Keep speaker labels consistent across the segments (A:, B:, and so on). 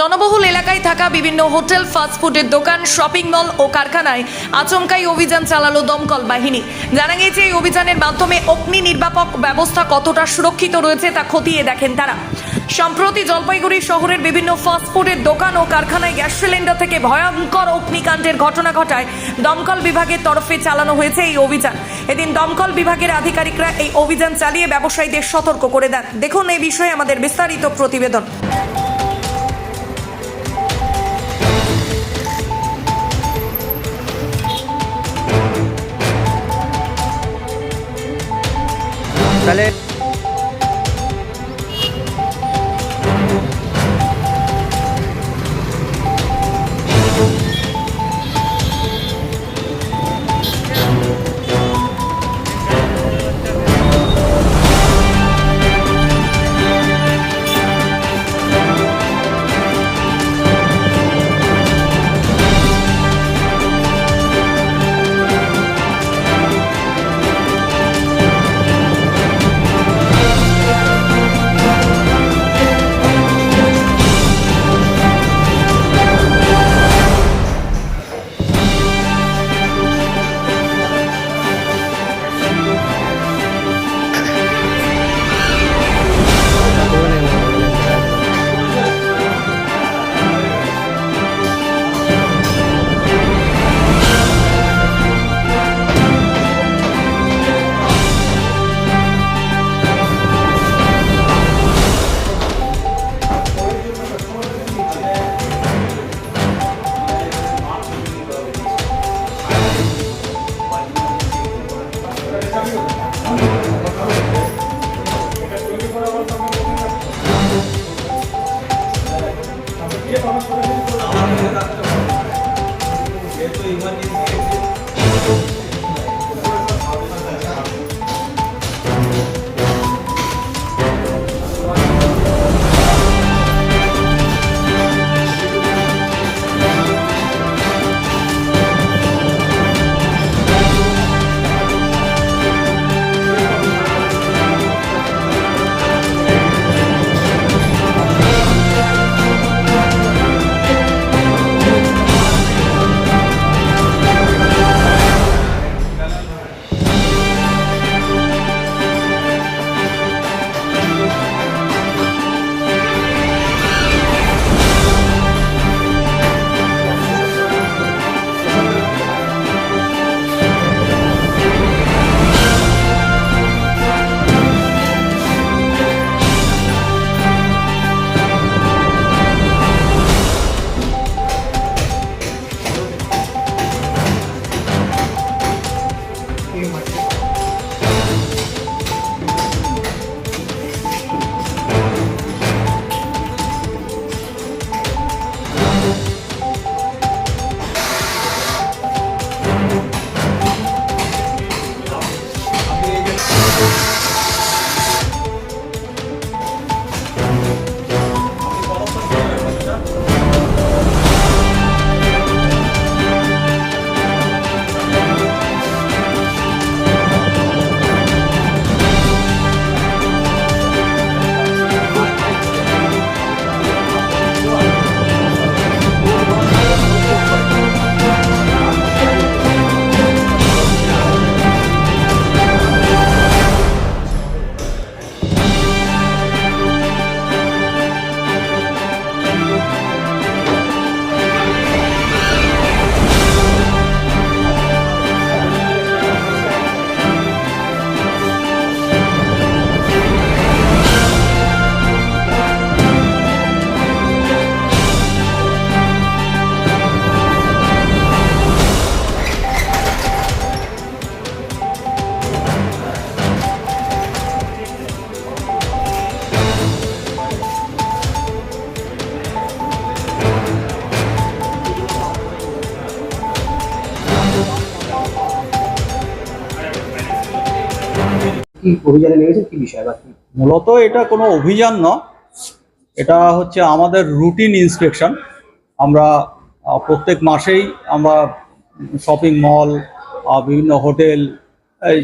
A: জনবহুল এলাকায় থাকা বিভিন্ন হোটেল ফাস্টফুডের দোকান শপিং মল ও কারখানায় আচমকাই অভিযান চালালো দমকল বাহিনী। জানা গিয়েছে, এই অভিযানের মাধ্যমে অগ্নি নির্বাপক ব্যবস্থা কতটা সুরক্ষিত রয়েছে তা খতিয়ে দেখেন তারা। সম্প্রতি জলপাইগুড়ি শহরের বিভিন্ন ফাস্টফুডের দোকান ও কারখানায় গ্যাস সিলিন্ডার থেকে ভয়ঙ্কর অগ্নিকাণ্ডের ঘটনা ঘটায় দমকল বিভাগের তরফে চালানো হয়েছে এই অভিযান। এদিন দমকল বিভাগের আধিকারিকরা এই অভিযান চালিয়ে ব্যবসায়ীদের সতর্ক করে দেন। দেখুন এই বিষয়ে আমাদের বিস্তারিত প্রতিবেদন।
B: Dale. Thank you. কি অভিযানে নেমেছেন? কি বিষয়? বা কি?
C: মূলত এটা কোনো অভিযান ন এটা হচ্ছে আমাদের রুটিন ইন্সপেকশন আমরা প্রত্যেক মাসেই আমরা শপিং মল বিভিন্ন হোটেল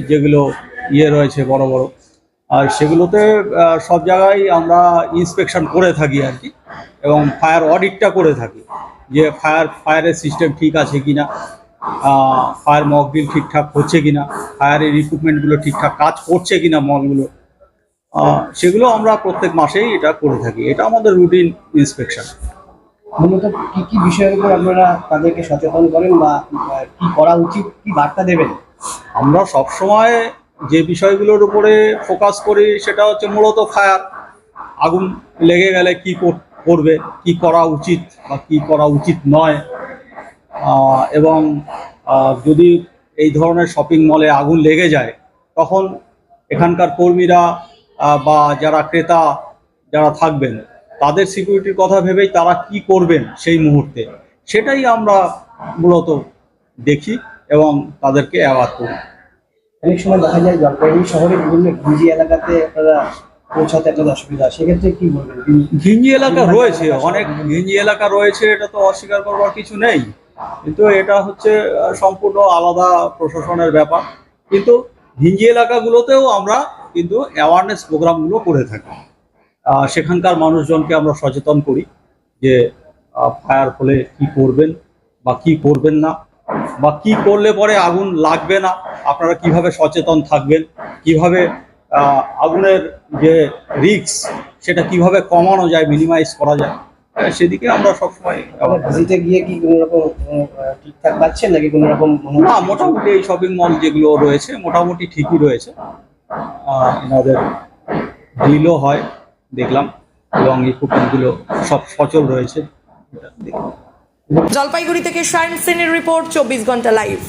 C: যেগুলো ইয়ে রয়েছে বড় বড়, আর সেগুলোতে সব জায়গায় আমরা ইন্সপেকশন করে থাকি আর কি। এবং ফায়ার অডিটটা করে থাকি যে ফায়ার ফায়ারের সিস্টেম ঠিক আছে কিনা। ফায়ার মকবিল ঠিকঠাক হচ্ছে কিনা ফায়ারের ইকুইপমেন্টগুলো ঠিকঠাক কাজ করছে কিনা মলগুলো সেগুলো আমরা প্রত্যেক মাসেই এটা করে থাকি। এটা আমাদের রুটিন ইন্সপেকশন
B: মূলত কি কি বিষয়ের উপর আপনারা তাদেরকে সচেতন করেন বা কি করা উচিত কি বার্তা দেবেন?
C: আমরা সবসময় যে বিষয়গুলোর উপরে ফোকাস করি সেটা হচ্ছে মূলত ফায়ার আগুন লেগে গেলে কি কর- করবে কি করা উচিত বা কি করা উচিত নয়। এবং যদি এই ধরনের শপিং মলে আগুন লেগে যায় তখন এখানকার কর্মীরা বা যারা ক্রেতা যারা থাকবেন তাদের সিকিউরিটির কথা ভেবেই তারা কি করবেন সেই মুহূর্তে সেটাই আমরা মূলত দেখি এবং তাদেরকে অ্যাওয়ার করি।
B: অনেক সময় দেখা যায় জলপাইগুড়ি শহরে বিভিন্ন ঘিঞ্জি এলাকাতে আপনারা পৌঁছাতে একটা অসুবিধা সেক্ষেত্রে কি বলবেন?
C: ঘিঞ্জি এলাকা রয়েছে অনেক ঘিঞ্জি এলাকা রয়েছে এটা তো অস্বীকার করবার কিছু নেই। কিন্তু এটা হচ্ছে সম্পূর্ণ আলাদা প্রশাসনের ব্যাপার। কিন্তু ঘিঞ্জি এলাকাগুলোতেও আমরা কিন্তু অ্যাওয়ারনেস প্রোগ্রামগুলো করে থাকি। সেখানকার মানুষজনকে আমরা সচেতন করি যে ফায়ার হলে কি করবেন বা কি করবেন না, বা কি করলে পরে আগুন লাগবে না, আপনারা কীভাবে সচেতন থাকবেন, কীভাবে আগুনের যে রিস্ক সেটা কীভাবে কমানো যায় মিনিমাইজ করা যায়। আহ, সেদিকে আমরা সবসময়
B: ভিজিটে গিয়ে কি কোনো রকম ঠিকঠাক পাচ্ছেন নাকি কোনো রকম
C: না মোটামুটি এই শপিং মল যেগুলো রয়েছে মোটামুটি ঠিকই রয়েছে। এনাদের ডিলও হয় দেখলাম। এবং ইকুইপমেন্টগুলো সব সচল রয়েছে।
A: জলপাইগুড়ি থেকে সায়েন্স সেনের রিপোর্ট চব্বিশ ঘণ্টা লাইভ